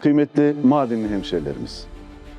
Kıymetli Mardinli hemşehrilerimiz,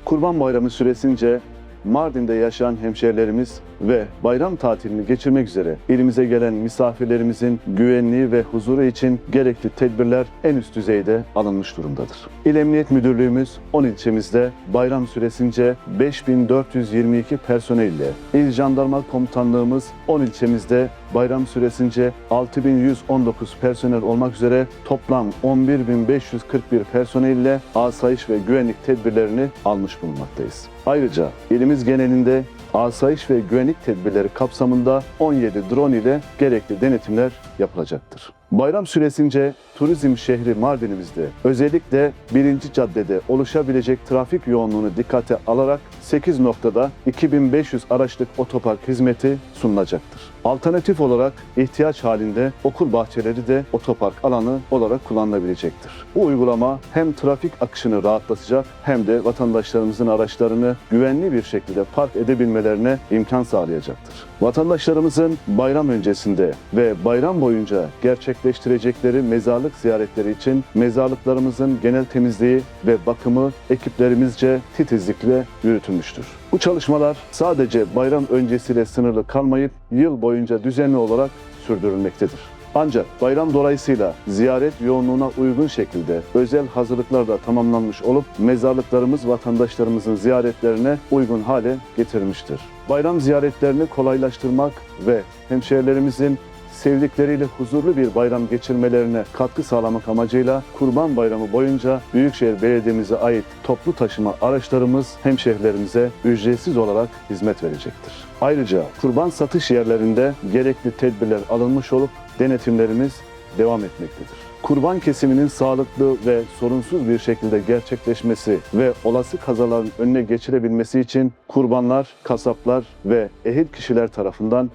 Kurban Bayramı süresince Mardin'de yaşayan hemşehrilerimiz ve bayram tatilini geçirmek üzere ilimize gelen misafirlerimizin güvenliği ve huzuru için gerekli tedbirler en üst düzeyde alınmış durumdadır. İl Emniyet Müdürlüğümüz 10 ilçemizde bayram süresince 5422 personelle, İl Jandarma Komutanlığımız 10 ilçemizde bayram süresince 6119 personel olmak üzere toplam 11541 personelle asayiş ve güvenlik tedbirlerini almış bulunmaktayız. Ayrıca ilimiz genelinde asayiş ve güvenlik tedbirleri kapsamında 17 drone ile gerekli denetimler yapılacaktır. Bayram süresince turizm şehri Mardin'imizde özellikle 1. caddede oluşabilecek trafik yoğunluğunu dikkate alarak 8 noktada 2500 araçlık otopark hizmeti sunulacaktır. Alternatif olarak ihtiyaç halinde okul bahçeleri de otopark alanı olarak kullanılabilecektir. Bu uygulama hem trafik akışını rahatlatacak hem de vatandaşlarımızın araçlarını güvenli bir şekilde park edebilmelerine imkan sağlayacaktır. Vatandaşlarımızın bayram öncesinde ve bayram boyunca gerçekleştirecekleri mezarlık ziyaretleri için mezarlıklarımızın genel temizliği ve bakımı ekiplerimizce titizlikle yürütülmüştür. Bu çalışmalar sadece bayram öncesiyle sınırlı kalmayıp yıl boyunca düzenli olarak sürdürülmektedir. Ancak bayram dolayısıyla ziyaret yoğunluğuna uygun şekilde özel hazırlıklar da tamamlanmış olup mezarlıklarımız vatandaşlarımızın ziyaretlerine uygun hale getirilmiştir. Bayram ziyaretlerini kolaylaştırmak ve hemşehrilerimizin sevdikleriyle huzurlu bir bayram geçirmelerine katkı sağlamak amacıyla Kurban Bayramı boyunca Büyükşehir Belediye'mize ait toplu taşıma araçlarımız hemşehrilerimize ücretsiz olarak hizmet verecektir. Ayrıca kurban satış yerlerinde gerekli tedbirler alınmış olup denetimlerimiz devam etmektedir. Kurban kesiminin sağlıklı ve sorunsuz bir şekilde gerçekleşmesi ve olası kazaların önüne geçirebilmesi için kurbanlar, kasaplar ve ehil kişiler tarafından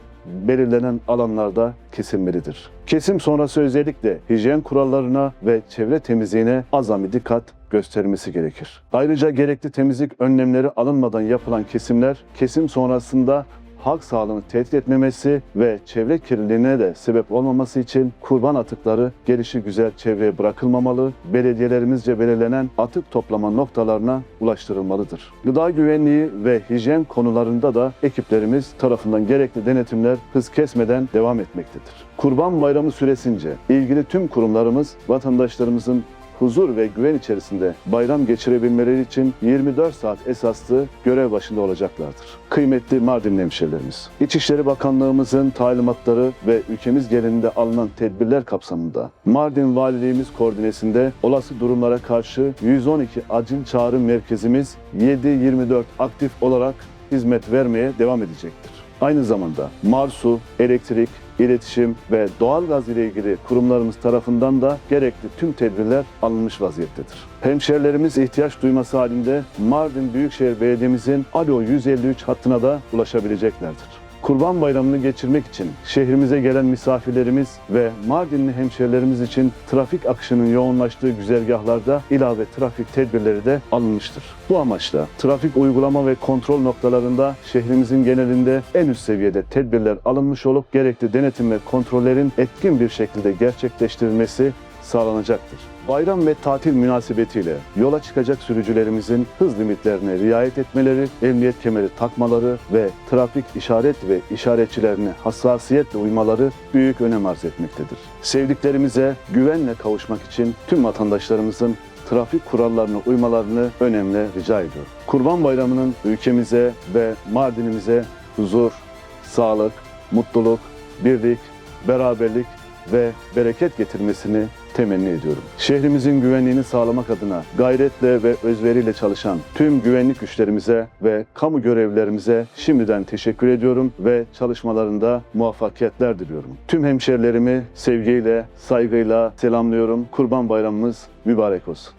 belirlenen alanlarda kesilmelidir. Kesim sonrası özellikle hijyen kurallarına ve çevre temizliğine azami dikkat gösterilmesi gerekir. Ayrıca gerekli temizlik önlemleri alınmadan yapılan kesimler kesim sonrasında halk sağlığını tehdit etmemesi ve çevre kirliliğine de sebep olmaması için kurban atıkları gelişi güzel çevreye bırakılmamalı, belediyelerimizce belirlenen atık toplama noktalarına ulaştırılmalıdır. Gıda güvenliği ve hijyen konularında da ekiplerimiz tarafından gerekli denetimler hız kesmeden devam etmektedir. Kurban Bayramı süresince ilgili tüm kurumlarımız vatandaşlarımızın huzur ve güven içerisinde bayram geçirebilmeleri için 24 saat esaslı görev başında olacaklardır. Kıymetli Mardin hemşehrilerimiz, İçişleri Bakanlığımızın talimatları ve ülkemiz genelinde alınan tedbirler kapsamında Mardin Valiliğimiz koordinesinde olası durumlara karşı 112 acil çağrı merkezimiz 7-24 aktif olarak hizmet vermeye devam edecektir. Aynı zamanda Marsu, elektrik, iletişim ve doğalgaz ile ilgili kurumlarımız tarafından da gerekli tüm tedbirler alınmış vaziyettedir. Hemşerilerimiz ihtiyaç duyması halinde Mardin Büyükşehir Belediye'mizin Alo 153 hattına da ulaşabileceklerdir. Kurban Bayramı'nı geçirmek için şehrimize gelen misafirlerimiz ve Mardinli hemşerilerimiz için trafik akışının yoğunlaştığı güzergahlarda ilave trafik tedbirleri de alınmıştır. Bu amaçla trafik uygulama ve kontrol noktalarında şehrimizin genelinde en üst seviyede tedbirler alınmış olup gerekli denetim ve kontrollerin etkin bir şekilde gerçekleştirilmesi sağlanacaktır. Bayram ve tatil münasebetiyle yola çıkacak sürücülerimizin hız limitlerine riayet etmeleri, emniyet kemeri takmaları ve trafik işaret ve işaretçilerine hassasiyetle uymaları büyük önem arz etmektedir. Sevdiklerimize güvenle kavuşmak için tüm vatandaşlarımızın trafik kurallarına uymalarını önemli rica ediyorum. Kurban Bayramı'nın ülkemize ve Mardin'imize huzur, sağlık, mutluluk, birlik, beraberlik ve bereket getirmesini temenni ediyorum. Şehrimizin güvenliğini sağlamak adına gayretle ve özveriyle çalışan tüm güvenlik güçlerimize ve kamu görevlilerimize şimdiden teşekkür ediyorum ve çalışmalarında muvaffakiyetler diliyorum. Tüm hemşerilerimi sevgiyle, saygıyla selamlıyorum. Kurban Bayramımız mübarek olsun.